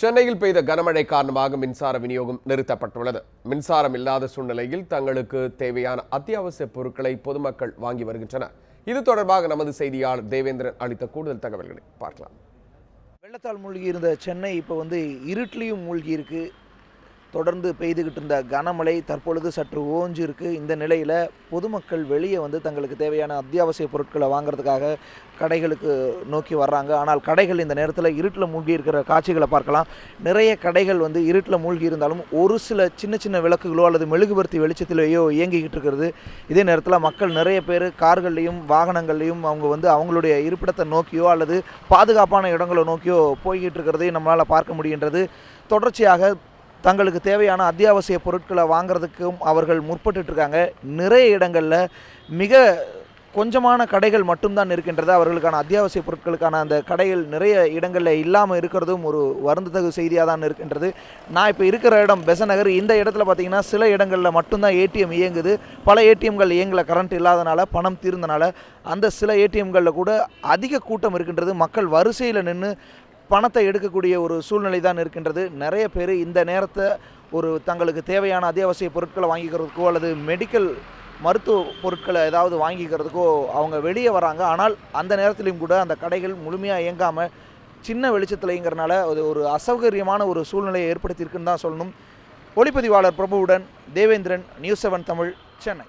சென்னையில் பெய்த கனமழை காரணமாக மின்சார விநியோகம் நிறுத்தப்பட்டுள்ளது. மின்சாரம் இல்லாத சூழ்நிலையில் தங்களுக்கு தேவையான அத்தியாவசிய பொருட்களை பொதுமக்கள் வாங்கி வருகின்றனர். இது தொடர்பாக நமது செய்தியாளர் தேவேந்திரன் அளித்த கூடுதல் தகவல்களை பார்க்கலாம். வெள்ளத்தால் மூழ்கி இருந்த சென்னை இப்போ வந்து இருட்டிலையும் மூழ்கியிருக்கு. தொடர்ந்து பெய்துகிட்டு இருந்த கனமழை தற்பொழுது சற்று ஓஞ்சு இருக்கு இந்த நிலையில் பொதுமக்கள் வெளியே வந்து தங்களுக்கு தேவையான அத்தியாவசிய பொருட்களை வாங்குறதுக்காக கடைகளுக்கு நோக்கி வர்றாங்க. ஆனால் கடைகள் இந்த நேரத்தில் இருட்டில் மூழ்கி இருக்கிற காட்சிகளை பார்க்கலாம். நிறைய கடைகள் வந்து இருட்டில் மூழ்கி இருந்தாலும் ஒரு சில சின்ன சின்ன விளக்குகளோ அல்லது மெழுகுபர்த்தி வெளிச்சத்திலேயோ இயங்கிக்கிட்டு இருக்கிறது. இதே நேரத்தில் மக்கள் நிறைய பேர் கார்கள்லையும் வாகனங்கள்லேயும் அவங்க வந்து அவங்களுடைய இருப்பிடத்தை நோக்கியோ அல்லது பாதுகாப்பான இடங்களை நோக்கியோ போய்கிட்டு இருக்கிறதையும் நம்மளால் பார்க்க முடிகின்றது. தொடர்ச்சியாக தங்களுக்கு தேவையான அத்தியாவசிய பொருட்களை வாங்குறதுக்கும் அவர்கள் முற்பட்டுருக்காங்க இருக்காங்க நிறைய இடங்களில் மிக கொஞ்சமான கடைகள் மட்டும்தான் இருக்கின்றது. அவர்களுக்கான அத்தியாவசிய பொருட்களுக்கான அந்த கடைகள் நிறைய இடங்களில் இல்லாமல் இருக்கிறதும் ஒரு வருந்தத்தகு செய்தியாக தான் இருக்கின்றது. நான் இப்போ இருக்கிற இடம் பெசநகர். இந்த இடத்துல பார்த்தீங்கன்னா சில இடங்களில் மட்டும்தான் ஏடிஎம் இயங்குது. பல ஏடிஎம்கள் இயங்கல கரண்ட் இல்லாதனால பணம் தீர்ந்தனால அந்த சில ஏடிஎம்களில் கூட அதிக கூட்டம் இருக்கின்றது. மக்கள் வரிசையில் நின்று பணத்தை எடுக்கக்கூடிய ஒரு சூழ்நிலை தான் இருக்கின்றது. நிறைய பேர் இந்த நேரத்தை ஒரு தங்களுக்கு தேவையான அத்தியாவசிய பொருட்களை வாங்கிக்கிறதுக்கோ அல்லது மெடிக்கல் மருத்துவ பொருட்களை ஏதாவது வாங்கிக்கிறதுக்கோ அவங்க வெளியே வராங்க. ஆனால் அந்த நேரத்துலையும் கூட அந்த கடைகள் முழுமையாக இயங்காமல் சின்ன வெளிச்சத்துலங்கிறனால அது ஒரு அசௌகரியமான ஒரு சூழ்நிலையை ஏற்படுத்தியிருக்குன்னு தான் சொல்லணும். ஒளிப்பதிவாளர் பிரபுவுடன் தேவேந்திரன் நியூஸ் செவன் தமிழ் சென்னை.